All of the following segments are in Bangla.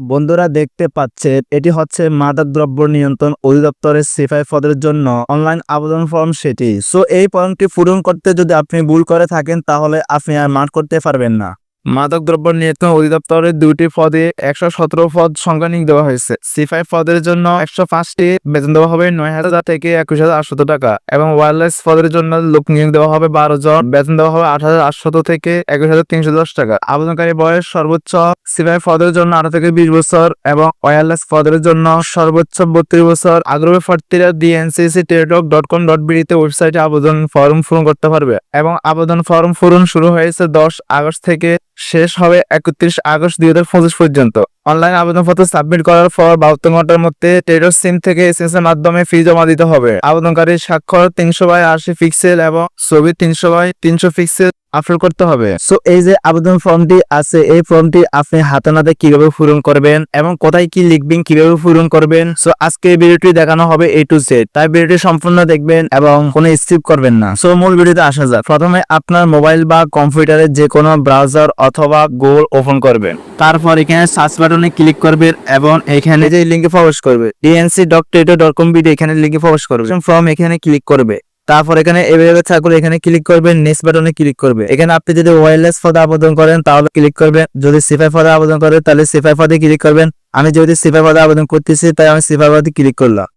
বন্ধুরা দেখতে পাচ্ছে এটি হচ্ছে মাদক দ্রব্য নিয়ন্ত্রণ অধিদপ্তরের সিফাই পদের জন্য অনলাইন আবেদন ফর্ম সেটি। সো এই ফর্মটি পূরণ করতে যদি আপনি ভুল করে থাকেন, তাহলে আপনি আর মাঠ করতে পারবেন না। মাদকদ্রব্য নিয়ন্ত্রণ অধিদপ্তরের দুটি পদে একশো সতেরো পদ সংখ্যা নিয়োগ দেওয়া হয়েছে। সিফাই পদের জন্য একশো পাঁচটি বেতন দেওয়া হবে নয় হাজার থেকে একুশ হাজার আটশত টাকা এবং ওয়্যারলেস পদের জন্য লোক নিয়োগ দেওয়া হবে বারো জন। বেতন দেওয়া হবে আট হাজার আটশত থেকে একুশ হাজার তিনশো দশ টাকা। আবেদনকারী বয়স সর্বোচ্চ সিফাই পদের জন্য আঠারো থেকে বিশ বছর এবং ওয়্যারলেস পদের জন্য সর্বোচ্চ বত্রিশ বছর। আগ্রহী প্রার্থীরা DNCC Teletalk dot com dot বিডিতে ওয়েবসাইটে আবেদন ফর্ম পূরণ করতে পারবে এবং আবেদন ফর্ম পূরণ শুরু হয়েছে দশ আগস্ট থেকে শেষ হবে একত্রিশ আগস্ট দুই হাজার পঁচিশ পর্যন্ত। অনলাইন আবেদনপত্র সাবমিট করার পর বাহাত্তর ঘণ্টার মধ্যে টেরোর সিম থেকে এসএস এর মাধ্যমে ফি জমা দিতে হবে। আবেদনকারীর স্বাক্ষর তিনশো বাই আশি পিক্সেল এবং ছবি তিনশো বাই তিনশো পিক্সেল আপলোড করতে হবে। সো এই যে আবেদন ফর্মটি আছে, এই ফর্মটি আপনি হাতে নাতে কীভাবে পূরণ করবেন এবং কোথায় কি লিখবেন, কীভাবে পূরণ করবেন? সো আজকে ভিডিওটি দেখানো হবে এ টু জেড তাই ভিডিওটি সম্পূর্ণ দেখবেন এবং কোনো স্কিপ করবেন না। সো মূল ভিডিওতে আসা যাক। প্রথমে আপনার মোবাইল বা কম্পিউটারে যে কোনো ব্রাউজার অথবা গুগল ওপেন করবেন। তারপর এখানে সার্চ বাটনে ক্লিক করবেন এবং এখানে যে লিঙ্কে প্রবেশ করবে DNC dot dot com BD এখানে লিঙ্কে প্রবেশ করবে। ফর্ম এখানে ক্লিক করবে। তারপর এখানে এভাবে থাকলে এখানে ক্লিক করবেন নেক্সট বাটনে ক্লিক করবে। এখানে আপনি যদি ওয়্যারলেস পদে আবেদন করেন, তাহলে ক্লিক করবেন। যদি সিফাই পদে আবেদন করেন, তাহলে সিফাই পদে ক্লিক করবেন। আমি যদি সিফাই পদে আবেদন করতেছি, তাই আমি সিফাই পদে ক্লিক করলাম।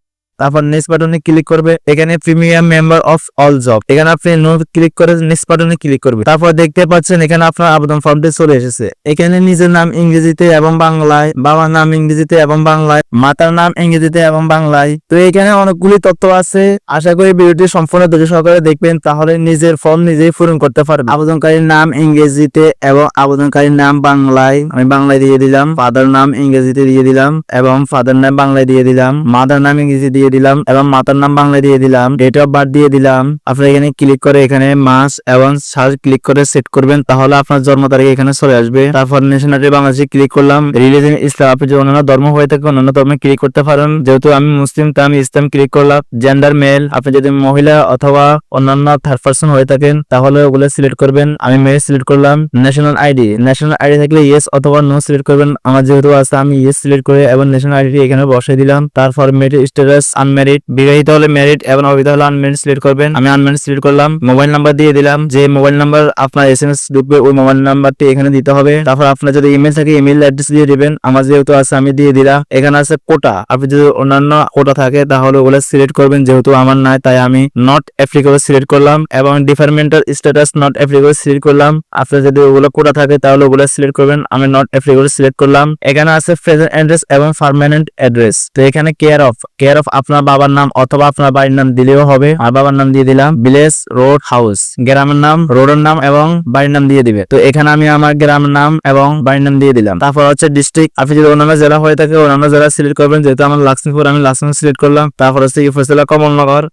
তারপর নেক্সট বাটনে ক্লিক করবে। এখানে premium member of all job এখানে আপনি নো ক্লিক করে নেক্সট বাটনে ক্লিক করবে। তারপর দেখতে পাচ্ছেন এখানে আপনার আবেদন ফর্মটি চলে এসেছে। এখানে নিজের নাম ইংরেজিতে এবং বাংলায়, বাবার নাম ইংরেজিতে এবং বাংলায়, মাতার নাম ইংরেজিতে এবং বাংলায়। তো এখানে অনেকগুলি তথ্য আছে। আশা করি ভিডিওটি সম্পূর্ণ ধৈর্য সহকারে দেখবেন, তাহলে নিজের ফর্ম নিজেই পূরণ করতে পারবেন। আবেদনকারীর নাম ইংরেজিতে এবং আবেদনকারীর নাম বাংলায়। আমি বাংলায় দিয়ে দিলাম ফাদার নাম ইংরেজিতে দিয়ে দিলাম এবং ফাদার নাম বাংলায় দিয়ে দিলাম মাদার নাম ইংরেজি দিয়ে দিলাম এবং মাতার নাম বাংলায় দিয়ে দিলাম ডেট অফ বার্থ দিয়ে দিলাম। আপনি এখানে ক্লিক করে এখানে মাস এবং সার্চ ক্লিক করে সেট করবেন, তাহলে আপনার জন্ম তারিখ এখানে চলে আসবে। তারপর ন্যাশনালিটি বাংলাদেশে ক্লিক করলাম। রিলিজন ইসলাম আপনি যদি অন্যান্য ধর্ম হয়ে থাকে অন্যান্য ধর্মে ক্লিক করতে পারেন। যেহেতু আমি মুসলিম, তাই আমি ইসলাম ক্লিক করলাম। জেন্ডার মেল আপনি যদি মহিলা অথবা অন্যান্য থার্ড পার্সন হয়ে থাকেন, তাহলে ওগুলো সিলেক্ট করবেন। আমি মেল সিলেক্ট করলাম। ন্যাশনাল আইডি ন্যাশনাল আইডি থাকলে ইয়েস অথবা নো সিলেক্ট করবেন। আমার যেহেতু আছে, আমি ইয়েস সিলেক্ট করে এবং ন্যাশনাল আইডি এখানে বসাই দিলাম। তারপর মেরিট স্ট্যাটাস আনমেরিড বিবাহিত হলে মেরিট এবং অবিবাহিত হলে আনমেরিড সিলেক্ট করবেন। আমি আনমেরিড সিলেক্ট করলাম। মোবাইল নাম্বার দিয়ে দিলাম যে মোবাইল নাম্বার আপনার এস এম এস ঢুকবে, ওই মোবাইল নাম্বারটি এখানে দিতে হবে। তারপর আপনার যদি ইমেল থাকে ইমেল অ্যাড্রেস দিয়ে দিবেন। আমার যেহেতু আছে, আমি দিয়ে দিলাম। এখানে আছে কোটা আপনি যদি অন্যান্য কোটা থাকে, তাহলে ওগুলো সিলেক্ট করবেন। যেহেতু আমার নাই, তাই আমি নট অ্যাপ্লিকেবল সিলেক্ট করলাম এবং departmental status not applicable select করলাম। আপনার যদি ওগুলো কোটা থাকে, তাহলে ওগুলো সিলেক্ট করবেন। আমি নট অ্যাপ্লিকেবল সিলেক্ট করলাম। এখানে আছে প্রেজেন্ট অ্যাড্রেস এবং পার্মানেন্ট অ্যাড্রেস তো এখানে কেয়ার অফ কেয়ার অফ আপনার বাবার নাম অথবা আপনার বাড়ির নাম দিলেও হবে। আর বাবার নাম দিয়ে দিলাম ভিলেজ রোড হাউস গ্রামের নাম, রোডের নাম এবং বাড়ির নাম দিয়ে দিবে। তো এখানে আমি আমার গ্রামের নাম এবং বাড়ির নাম দিয়ে দিলাম। তারপর হচ্ছে ডিস্ট্রিক্ট আপনি যদি অন্যান্য জেলা হয়ে থাকে, অন্যান্য জেলা সিলেক্ট করবেন। যেহেতু আমার লক্ষ্মীপুর আমি লক্ষ্মীপুর সিলেক্ট করলাম। তারপর হচ্ছে উপজেলা কমলনগর।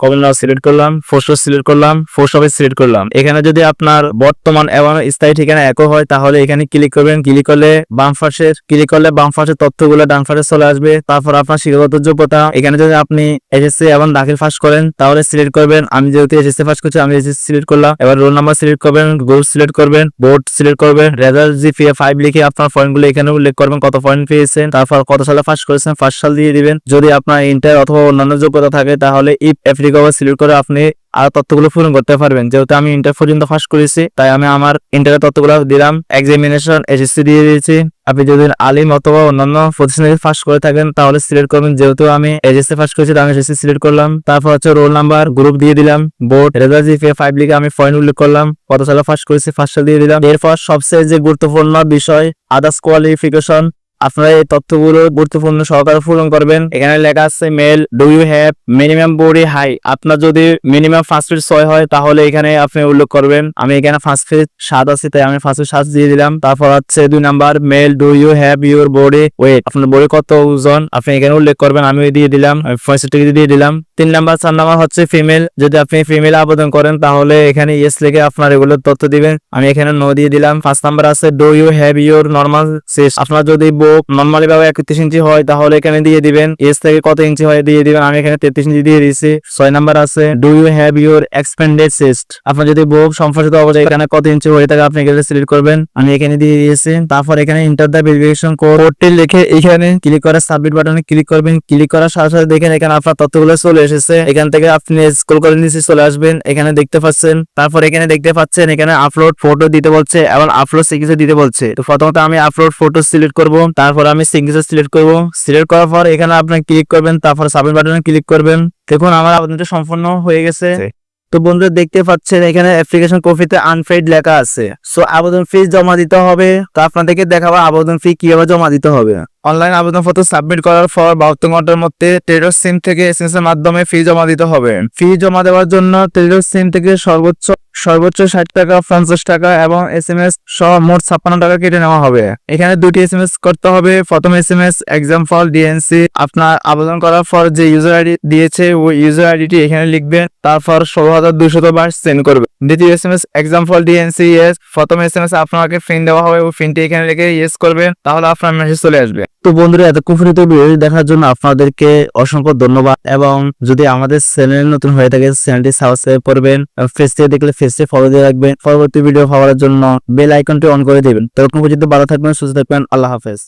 কমলনগর সিলেক্ট করলাম ফোর্স সিলেক্ট করলাম ফোর্স অফিস সিলেক্ট করলাম। এখানে যদি আপনার বর্তমান এবং স্থায়ী ঠিকানা একই হয়, তাহলে এখানে ক্লিক করবেন। ক্লিক করলে বাম পাশের ক্লিক করলে বাম পাশের তথ্যগুলো ডান পাশে চলে আসবে। তারপর আপনার শিক্ষাগত যোগ্যতা। এখানে যদি আপনি এসএসসি এবং দাখিল ফাঁস করেন, তাহলে সিলেক্ট করবেন। আমি যেহেতু এসএসসি ফাঁস করছি, আমি এসএসসি সিলেক্ট করলাম। এবার রোল নাম্বার সিলেক্ট করবেন গ্রুপ সিলেক্ট করবেন বোর্ড সিলেক্ট করবেন। রেজাল্ট জি পি ফাইভ লিখে আপনার পয়েন্টগুলো এখানে উল্লেখ করবেন, কত পয়েন্ট পেয়েছেন। তারপর কত সালে ফাঁস করেছেন ফার্স্ট সাল দিয়ে দিবেন। যদি আপনার ইন্টার অথবা অন্যান্য যোগ্যতা থাকে, তাহলে ইফ অ্যাপ্লিকেবল সিলেক্ট করে আপনি আর তথ্যগুলো পূরণ করতে পারবেন। যেহেতু আমি ইন্টার পর্যন্ত ফাঁস করেছি, তাই আমি আমার ইন্টারের তথ্যগুলো দিলাম এক্সামিনেশন এসএসসি দিয়ে দিয়েছি। আপনি যদি আলিম অথবা অন্যান্য প্রতিষ্ঠানে ফাঁস করে থাকেন, তাহলে সিলেক্ট করবেন। যেহেতু আমি এসএসসি ফাঁস করেছি আমি এসএসসি সিলেক্ট করলাম। তারপর হচ্ছে রোল নাম্বার গ্রুপ দিয়ে দিলাম বোর্ড রেজাল্ট জিপিএ ফাইভ লিখে আমি পয়েন্ট উল্লেখ করলাম, কত সালে ফাঁস করেছি ফার্স্ট সাল দিয়ে দিলাম। এরপর সবচেয়ে যে গুরুত্বপূর্ণ বিষয় আদার্স কোয়ালিফিকেশন আপনারা এই তথ্যগুলো গুরুত্বপূর্ণ সহকারে পূরণ করবেন। এখানে লেখা আছে male do you have minimum body height আপনার যদি মিনিমাম পাঁচ ফিট ছয় হয়, তাহলে এখানে আপনি উল্লেখ করবেন, আমি এখানে পাঁচ ফিট সাত আছি, তাই আমি পাঁচ ফিট সাত দিয়ে দিলাম। তারপর হচ্ছে দুই number male do you have your body weight আপনার বডি কত ওজন? আপনি এখানে উল্লেখ করবেন, আমি দিয়ে দিলাম, আমি পঁয়ষট্টি কেজি দিয়ে দিলাম। তিন নাম্বার, চার নাম্বার হচ্ছে ফিমেল যদি আপনি ফিমেল আবেদন করেন, তাহলে এখানে ইয়েস লিখে আপনার এগুলো তথ্য দিবেন। আমি এখানে নো দিয়ে দিলাম। পাঁচ নাম্বার আছে do you have your normal chest আপনার যদি বুক নর্মালি ভাবে একত্রিশ ইঞ্চি হয়, তাহলে এখানে দিয়ে দিবেন। এস থেকে কত ইঞ্চি হয় দিয়ে দিবেন। আমি এখানে তেত্রিশ ইঞ্চি দিয়ে দিয়েছি। ছয় নাম্বার আছে do you have your expanded chest আপনার যদি বুক সম্প্রসারিত অবস্থায় এখানে কত ইঞ্চি হয়ে থাকে, আপনি এখানে সিলেক্ট করবেন। আমি এখানে দিয়ে দিয়েছি। তারপর এখানে ইন্টার দ্য ভেরিফিকেশন কোডটি লিখে এখানে ক্লিক করে সাবমিট বাটনে ক্লিক করবেন। ক্লিক করার সাথে সাথে দেখেন এখানে আপনার তথ্যগুলো চলে এসেছে। এখান থেকে আপনি স্ক্রল করে নিচে চলে আসবেন। এখানে দেখতে পাচ্ছেন। তারপর এখানে দেখতে পাচ্ছেন, এখানে আপলোড ফটো দিতে বলছে এবং আপলোড সিগনেচার দিতে বলছে। তো প্রথমত আমি আপলোড ফটো সিলেক্ট করব। তারপর আমি সিগনেচার সিলেক্ট করব। সিলেক্ট করার পর এখানে আপনি ক্লিক করবেন তারপর সাবমিট বাটনে ক্লিক করবেন। দেখুন আমার আবেদনটা সম্পূর্ণ হয়ে গেছে। তো বন্ধুরা দেখতে পাচ্ছেন এখানে অ্যাপ্লিকেশন কপিতে আনফেড লেখা আছে। সো আবেদন ফি জমা দিতে হবে। তো আপনাদেরকে দেখাবো আবেদন ফি কীভাবে জমা দিতে হবে। অনলাইন আবেদনপত্র সাবমিট করার পর বাহাত্তর ঘণ্টার মধ্যে ট্রেডার সিম থেকে এসএমএস এর মাধ্যমে ফি জমা দিতে হবে। ফি জমা দেওয়ার জন্য ট্রেডার সিম থেকে সর্বোচ্চ সর্বোচ্চ ষাট টাকা, পঞ্চাশ টাকা এবং এস এম এস সহ মোট ছাপ্পান্ন টাকা কেটে নেওয়া হবে। এখানে দুটি এস এম এস করতে হবে। প্রথম S M S example DNC আপনার আবেদন করার পর যে ইউজার আইডি দিয়েছে, ওই ইউজার আইডিটি এখানে লিখবেন। তারপর ষোলো হাজার দুশত বার সেন্ড করবে দ্বিতীয় S M S example DNC yes প্রথম এস এম এস আপনাকে ফিন দেওয়া হবে। ওই ফিনটি এখানে রেখে ইয়েস করবেন। তাহলে আপনার মেসেজ চলে আসবে। তো বন্ধুরা এত কুফুরিত ভিডিও দেখার জন্য আপনাদেরকে অসংখ্য ধন্যবাদ। এবং যদি আমাদের চ্যানেল নতুন হয়ে থাকে, চ্যানেলটি সাবস্ক্রাইব করবেন থেকে দেখলে ফেসে ফলো দিয়ে রাখবেন। পরবর্তী ভিডিও পাওয়ার জন্য বেল আইকনটি অন করে দিবেন। ততক্ষণ পর্যন্ত ভালো থাকবেন, সুস্থ থাকবেন, আল্লাহ হাফেজ।